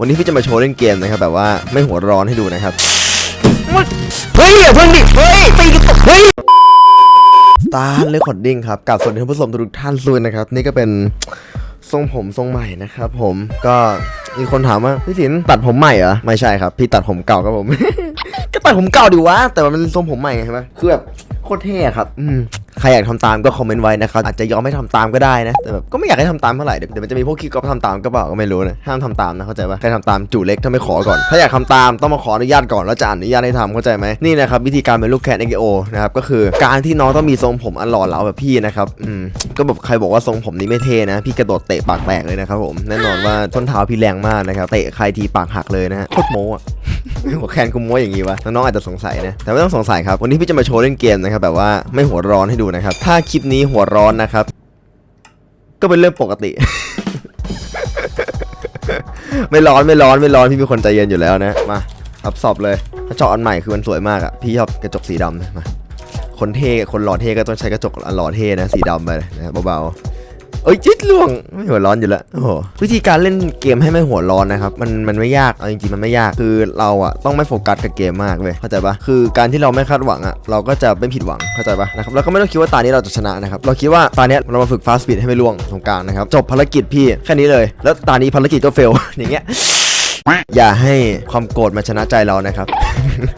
วันนี้พี่จะมาโชว์เล่นเกมนะครับแบบว่าไม่หัวร้อนให้ดูนะครับ เฮ้ยอย่าเพิ่งดิเฮ้ยตีกันตกเฮ้ยตาเลคคอร์ดิ้งครับกับสวัสดีท่านผู้ชมทุกท่านด้วยนะครับ นี่ก็เป็นทรงผมทรงใหม่นะครับผมก็มีคนถามว่าพี่สินตัดผมใหม่เหรอไม่ใช่ครับ พี่ตัดผมเก่าครับผม ก็ตัดผมเก่าดีวะแต่ว่ามันทรงผมใหม่ไงใช่ไหมคือแบบโคตรเท่ครับ อืม รอยากทำตามก็คอมเมนต์ไว้นะครับอาจจะยอมไม่ทำตามก็ได้นะแต่แบบก็ไม่อยากให้ทำตามเท่าไหร่เดี๋ยวเดี๋ยวมันจะมีพวกคิดก็ทำตามก็เปล่าก็ไม่รู้นะห้ามทำตามนะเข้าใจปะใครทำตามจู่เล็กถ้าไม่ขอก่อน ถ้าอยากทำตามต้องมาขออนุญาตก่อนแล้วจะอนุญาตให้ทำเข้าใจไหมนี่นะครับวิธีการเป็นลูกแคท XO นะครับก็คือการที่น้องต้องมีทรงผมอันหล่อเหลาแบบพี่นะครับอืมก็แบบใครบอกว่าทรงผมนี้ไม่เท่นะ พี่กระโดดเตะปากแตกเลยนะครับผมแน่นอนว่าส้นเท้าพี่แรงมากนะครับเตะใครทีปากหักเลยนะฮะโคตรโม้อะ หัวแคนกูม้วอย่างงี้วะ น้องๆอาจจะสงสัยนะ แต่ไม่ต้องสงสัยครับ วันนี้พี่จะมาโชว์เล่นเกมนะครับ แบบว่าไม่หัวร้อนให้ดูนะครับ ถ้าคลิปนี้หัวร้อนนะครับ ก็เป็นเรื่องปกติ ไม่ร้อนไม่ร้อนไม่ร้อนพี่เป็นคนใจเย็นอยู่แล้วนะ มารับสอบเลยถ้าเจาะอันใหม่คือมันสวยมากอะพี่ชอบกระจกสีดำนะมาคนเท่คนหล่อเท่ก็ต้องใช้กระจกหล่อเท่นะสีดำไปนะเบาๆ เอ้ยจิ๊ดล่วงไม่หัวร้อนอยู่แล้วโอ้โหวิธีการเล่นเกมให้ไม่หัวร้อนนะครับมันมันไม่ยากเอาจริงๆมันไม่ยากคือเราอะต้องไม่โฟกัสกับเกมมากเว้ยเข้าใจปะคือการที่เราไม่คาดหวังอะเราก็จะไม่ผิดหวังเข้าใจปะนะครับแล้วก็ไม่ต้องคิดว่าตานี้เราจะชนะนะครับเราคิดว่าตาเนี้ยเรามาฝึกฟาสต์ปีดให้ไม่ล่วงตรงกลางนะครับจบภารกิจพี่แค่นี้เลย แล้วตานี้ภารกิจก็เฟลอย่างเงี้ยอย่าให้ความโกรธมาชนะใจเรานะครับ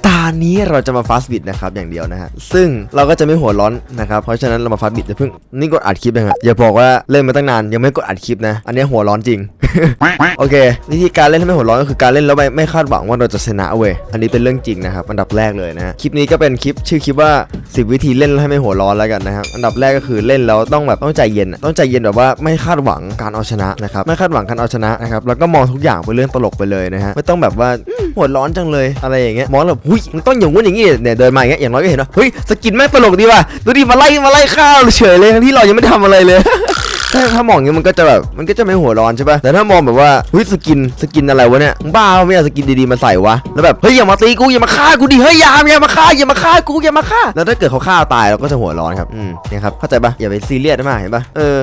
ตานี้เราจะมาฟาสบิดนะครับอย่างเดียวนะฮะ ซึ่งเราก็จะไม่หัวร้อนนะครับ เพราะฉะนั้นเรามาฟาสบิดจะเพิ่งนี่กดอัดคลิปนะฮะอย่าบอกว่าเล่นมาตั้งนานยังไม่กดอัดคลิปนะ อันนี้หัวร้อนจริง โอเค วิธีการเล่นให้ไม่หัวร้อนก็คือการเล่นแล้วไม่ไม่คาดหวังว่าเราจะชนะเว้ย อันนี้เป็นเรื่องจริงนะครับ อันดับแรกเลยนะฮะ คลิปนี้ก็เป็นคลิปชื่อคลิปว่า 10 วิธีเล่นแล้วให้ไม่หัวร้อนแล้วกันนะครับ อันดับแรกก็คือเล่นแล้วต้องแบบต้องใจเย็น ต้องใจเย็นแบบว่าไม่คาดหวังการเอาชนะนะครับ ไม่คาดหวังการเอาชนะนะครับ แล้วก็มองทุกอย่างเป็นเรื่องตลกไปเลยนะฮะ ไม่ต้องแบบว่าหัวร้อนจังเลยอะไรอย่างเงี้ยมองแบบหุยมันต้องอย่างงู้นอย่างงี้เนี่ยเดินมาอย่างเงี้ยอย่างน้อยก็เห็นว่าเฮ้ยสกินแม่งตลกดีว่ะดูดิมาไล่มาไล่ข้าวเฉยเลยทั้งที่เรายังไม่ทำอะไรเลยถ้าถ้ามองอย่างงี้มันก็จะแบบมันก็จะไม่หัวร้อนใช่ป่ะแต่ถ้ามองแบบว่าเฮ้ยสกินสกินอะไรวะเนี่ยบ้าไม่เอาสกินดีๆมาใส่วะแล้วแบบเฮ้ยอย่ามาตีกูอย่ามาฆ่ากูดิเฮ้ยอย่าอย่ามาฆ่าอย่ามาฆ่ากูอย่ามาฆ่าแล้วถ้าเกิดเขาฆ่าตายเราก็จะหัวร้อนครับอืมเนี่ยครับเข้าใจป่ะอย่าไปซีเรียสมากเห็นป่ะเออ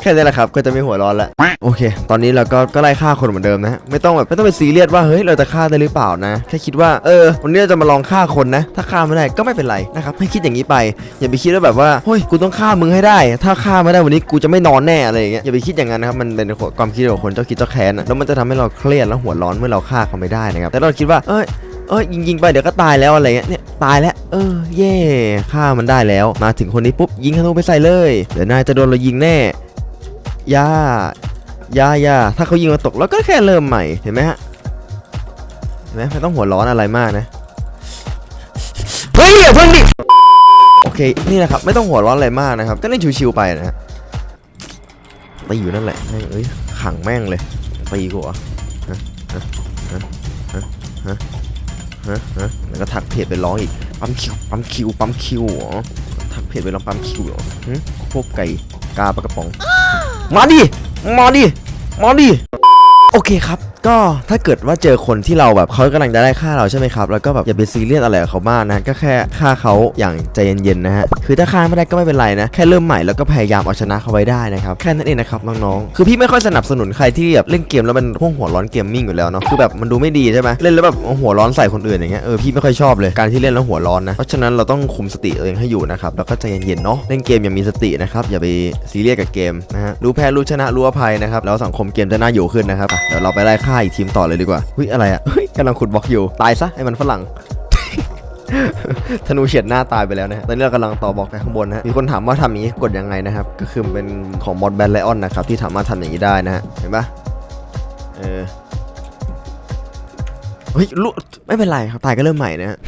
แค่นี้แหละครับก็จะไม่หัวร้อนละโอเค ตอนนี้เราก็ก็ไล่ฆ่าคนเหมือนเดิมนะ ไม่ต้องแบบไม่ต้องไปซีเรียสว่าเฮ้ยเราจะฆ่าได้หรือเปล่านะ แค่คิดว่าเออวันนี้เราจะมาลองฆ่าคนนะ ถ้าฆ่าไม่ได้ก็ไม่เป็นไรนะครับให้คิดอย่างนี้ไป อย่าไปคิดว่าแบบว่าเฮ้ยกูต้องฆ่ามึงให้ได้ ถ้าฆ่าไม่ได้วันนี้กูจะไม่นอนแน่อะไรอย่างเงี้ยอย่าไปคิดอย่างนั้นนะครับมันเป็นความคิดของคนเจ้าคิดเจ้าแค้นอะแล้วมันจะทำให้เราเครียดและหัวร้อนเมื่อเราฆ่าเขาไม่ได้นะครับแต่เราคิดว่าเอ้ย เอ้ยยิงยิงไปเดี๋ยวก็ตายแล้วอะไรเงี้ยเนี่ยตายแล้ว เออเย่ฆ่ามันได้แล้ว มาถึงคนนี้ปุ๊บยิงธนูไปใส่เลย เดี๋ยวนายจะโดนเรายิงแน่ย่าย่าย่าถ้าเขายิงมาตกเราก็แค่เริ่มใหม่เห็นไหมฮะเห็นไหมไม่ต้องหัวร้อนอะไรมากนะเฮ้ยเพิ่งดิโอเคนี่นะครับไม่ต้องหัวร้อนอะไรมากนะครับ ก็เล่นชิวๆไปนะฮะตีอยู่นั่นแหละเอ้ยขังแม่งเลยตีกูเหรอฮะฮะฮะฮะ ฮะฮะแล้วก็ทักเพจไปร้องอีก ปั๊มคิว ปั๊มคิว ปั๊มคิวเหรอทักเพจไปร้องปั๊มคิวเหรอหึพวกไก่กาปลากระป๋อง มาดิ มาดิ มาดิ โอเคครับ ก็ถ้าเกิดว่าเจอคนที่เราแบบเขากำลังจะได้ฆ่าเราใช่ไหมครับแล้วก็แบบอย่าไปซีเรียสอะไรกับเขามากนะก็แค่ฆ่าเขาอย่างใจเย็นๆนะฮะคือถ้าฆ่าไม่ได้ก็ไม่เป็นไรนะแค่เริ่มใหม่แล้วก็พยายามเอาชนะเขาไว้ได้นะครับแค่นั้นเองนะครับน้องๆคือพี่ไม่ค่อยสนับสนุนใครที่แบบเล่นเกมแล้วมันพวกหัวร้อนเกมมิ่งอยู่แล้วเนาะคือแบบมันดูไม่ดีใช่ไหมเล่นแล้วแบบหัวร้อนใส่คนอื่นอย่างเงี้ยเออพี่ไม่ค่อยชอบเลยการที่เล่นแล้วหัวร้อนนะเพราะฉะนั้นเราต้องคุมสติตัวเองให้อยู่นะครับแล้วก็ใจเย็นๆเนาะเล่นเกมอย่ามีสตินะครับอย่าไปซีเรียสกับเกมนะฮะรู้แพ้รู้ชนะรู้อภัยนะครับแล้วสังคมเกมจะน่าอยู่ขึ้นนะครับเดี๋ยวเราไปไล่ฆ่าอีกทีมต่อเลยดีกว่าเฮ้ยอะไรอะเฮ้ยกำลังขุดบล็อกอยู่ตายซะไอ้มันฝรั่งธนูเฉียดหน้าตายไปแล้วนะฮะ ตอนนี้เรากำลังต่อบล็อกไปข้างบนนะฮะ มีคนถามว่าทำอย่างนี้กดยังไงนะครับ ก็คือเป็นของมอดแบนไลออนนะครับ ที่สามารถทำอย่างนี้ได้นะฮะ เห็นปะเออ เฮ้ยลุไม่เป็นไรครับ ตายก็เริ่มใหม่นะฮะ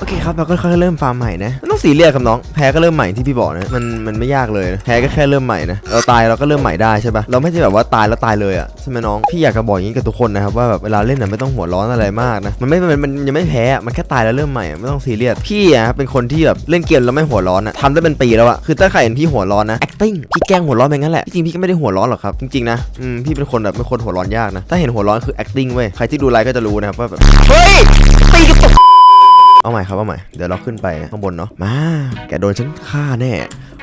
โอเคครับเราก็ค่อยเริ่มฟาร์มใหม่นะไม่ต้องสีเรียสครับน้องแพ้ก็เริ่มใหม่ที่พี่บอกนะมันมันไม่ยากเลยนะแพ้ก็แค่เริ่มใหม่นะเราตายเราก็เริ่มใหม่ได้ใช่ปะเราไม่ใช่แบบว่าตายแล้วตายเลยอะใช่ไหมน้องพี่อยากจะบอกอย่างนี้กับทุกคนนะครับว่าแบบเวลาเล่นน่ะไม่ต้องหัวร้อนอะไรมากนะมันไม่มันมันยังไม่แพ้มันแค่ตายแล้วเริ่มใหม่ไม่ต้องซีเรียสพี่อะครับเป็นคนที่แบบเล่นเกมแล้วไม่หัวร้อนอะทำได้เป็นปีแล้วอะคือถ้าใครเห็นพี่หัวร้อนนะ acting พี่แกล้งหัวร้อนไปงั้นแหละจริงพี่ก็ไม่ได้หัวร้อนหรอกครับจริงๆนะอืมพี่เป็นคนแบบเป็นคนหัวร้อนยากนะถ้าเห็นหัวร้อนคือ acting เว้ยใครที่ดูไลฟ์ก็จะรู้นะครับว่าแบบเฮ้ยตีกันตก เอาใหม่ครับเอาใหม่ เดี๋ยวเราขึ้นไปข้างบนเนาะ มา แกโดนฉันฆ่าแน่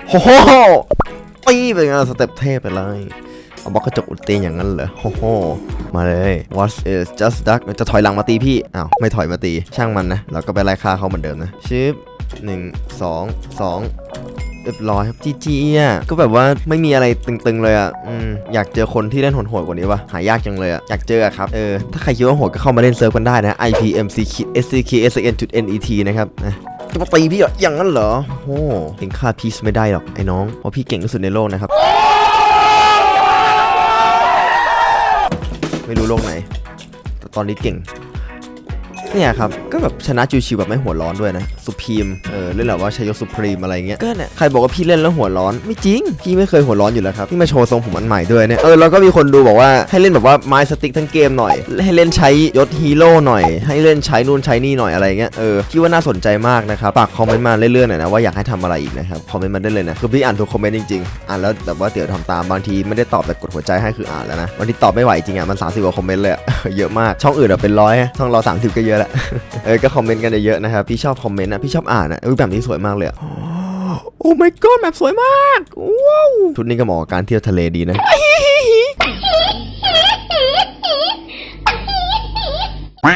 โอ้โหปีไปงานสเต็ปเทพไปเลยเอาบล็อกกระจกอุดเตียงอย่างนั้นเหรอโอ้โห มาเลย what is just duck จะถอยหลังมาตีพี่ อ้าว ไม่ถอยมาตี ช่างมันนะ เราก็ไปไล่ฆ่าเขาเหมือนเดิมนะชิปหนึ่งสองสอง เรียบร้อยครับจีจีอะก็แบบว่าไม่มีอะไรตึงๆเลยอะอืมอยากเจอคนที่เล่นโหดๆกว่านี้วะหายากจังเลยอะอยากเจอครับเออถ้าใครคิดว่าโหดก็เข้ามาเล่นเซิร์ฟกันได้นะ IPMC SCK SN NET นะครับนะจะมาตีพี่เหรออย่างนั้นเหรอโอ้เองฆ่าพีซไม่ได้หรอกไอ้น้องเพราะพี่เก่งที่สุดในโลกนะครับ ไม่รู้โลกไหนแต่ตอนนี้เก่ง เนี่ยครับ ก็แบบชนะจิวๆแบบไม่หัวร้อนด้วยนะสุพีมเออเล่นแบบว่าใช้ยกสุพรีมอะไรเงี้ยก็เนี่ยใครบอกว่าพี่เล่นแล้วหัวร้อนไม่จริง พี่ไม่เคยหัวร้อนอยู่แล้วครับพี่มาโชว์ทรงผมอันใหม่ด้วยเนี่ยเออแล้วก็มีคนดูบอกว่าให้เล่นแบบว่าไม้สติ๊กทั้งเกมหน่อย ให้เล่นใช้ยศฮีโร่หน่อย ให้เล่นใช้นู่นใช้นี่หน่อยอะไรเงี้ยเออคิดว่าน่าสนใจมากนะครับฝากคอมเมนต์มาเรื่อยๆหน่อยนะว่าอยากให้ทำอะไรอีกนะครับคอมเมนต์มาได้เลยนะคือพี่อ่านทุกคอมเมนต์จริงๆอ่านแล้วแบบว่าเดี๋ยวทำตามบางทีไม่ได้ตอบแต่กดหัวใจให้คืออ่านแล้วนะวันที่ตอบไม่ไหวจริงอะมัน30กว่าคอมเมนต์เลยเยอะมากช่องอื่นอะเป็นร้อยช่องเรา30 ก็เยอะละ เออก็คอมเมนต์กันเยอะๆนะครับ พี่ชอบคอมเมนต์นะพี่ชอบอ่านนะเออแบบนี้สวยมากเลยอะโอ้ my god แบบสวยมากว้าวชุดนี้ก็เหมาะกับการเที่ยวทะเลดีนะ ไป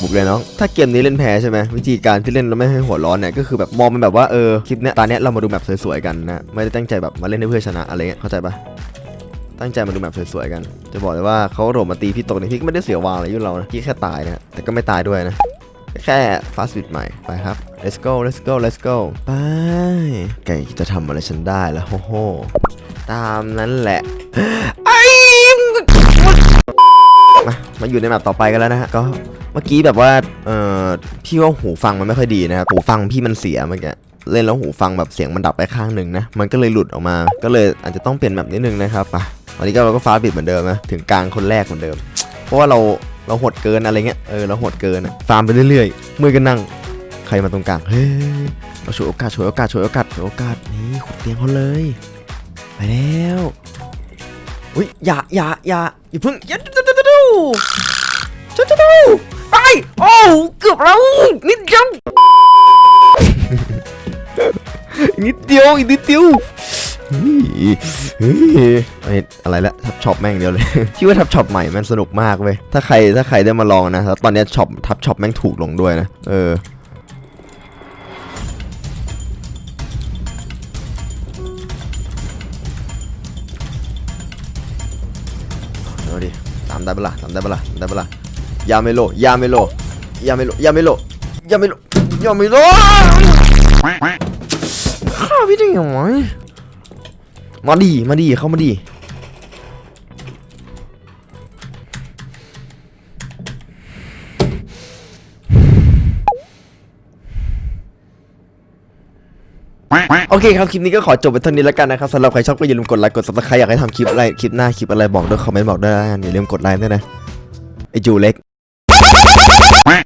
บุกเลยน้อง ถ้าเกมนี้เล่นแพ้ใช่ไหมวิธีการที่เล่นแล้วไม่ให้หัวร้อนเนี่ยก็คือแบบมองมันแบบว่าเออคลิปเนี้ยตอนเนี้ยเรามาดูแบบสวยๆกันนะ ไม่ได้ตั้งใจแบบมาเล่นให้เพื่อชนะอะไรเงี้ยเข้าใจปะ ตั้งใจมาดูแบบสวยๆกัน จะบอกเลยว่าเขาโดดมาตีพี่ตกเนี่ยพี่ก็ไม่ได้เสียวางอะไรยุ่เรานะพี่แค่ตายนะแต่ก็ไม่ตายด้วยนะแค่ฟาสต์บิดใหม่ไปครับ let's go let's go let's go ไปไก่จะทำอะไรฉันได้แล้วโฮโฮตามนั้นแหละไอ้มามาอยู่ในแมปต่อไปกันแล้วนะฮะก็เมื่อกี้แบบว่าเออพี่ว่าหูฟังมันไม่ค่อยดีนะครับหูฟังพี่มันเสียเมื่อกี้เล่นแล้วหูฟังแบบเสียงมันดับไปข้างหนึ่งนะมันก็เลยหลุดออกมา ก็เลยอาจจะต้องเปลี่ยนแบบนิดนึงนะครับไป วันนี้ก็เราก็ฟาบิดเหมือนเดิมนะถึงกลางคนแรกเหมือนเดิม เพราะว่าเราเราหดเกินอะไรเงี้ยเออเราหดเกินฟาร์มไปเรื่อยๆมือกันนั่งใครมาตรงกลางเฮ้ยเราฉวยโอกาสฉวยโอกาสฉวยโอกาสฉวยโอกาสนี่ขุดเตียงเขาเลยไปแล้วอุ้ยอย่าอย่าอย่าอย่าเพิ่งอย่าดูดูดูดูดูดูดูไปโอ้เกือบแล้วนิดเดียวนิดเดียวอีกนิดเดียวเฮ้ยเฮ้ยเอ้ยอะไรละทับช็อปแม่งเดียวเลย คิดว่าทับช็อปใหม่มันสนุกมากเว้ย ถ้าใครถ้าใครได้มาลองนะแล้วตอนนี้ช็อปทับช็อปแม่งถูกลงด้วยนะ เออเดี๋ยวดิตามได้ปะล่ะตามได้ปะล่ะตามได้ปะล่ะยาเมโลยาเมโลยาเมโลยาเมโลยาเมโลยาเมโลฆ่าพี่ได้ยังไง มาดีมาดีเข้ามาดีโอเคครับ คลิปนี้ก็ขอจบไปเท่านี้แล้วกันนะครับสำหรับใครชอบก็อย่าลืมกดไลค์กดซับสไครต์อยากให้ทำคลิปอะไร คลิปหน้าคลิปอะไรบอกด้วยคอมเมนต์บอกด้วยอย่าลืมกดไลค์ด้วยนะ ไอจูเล็ก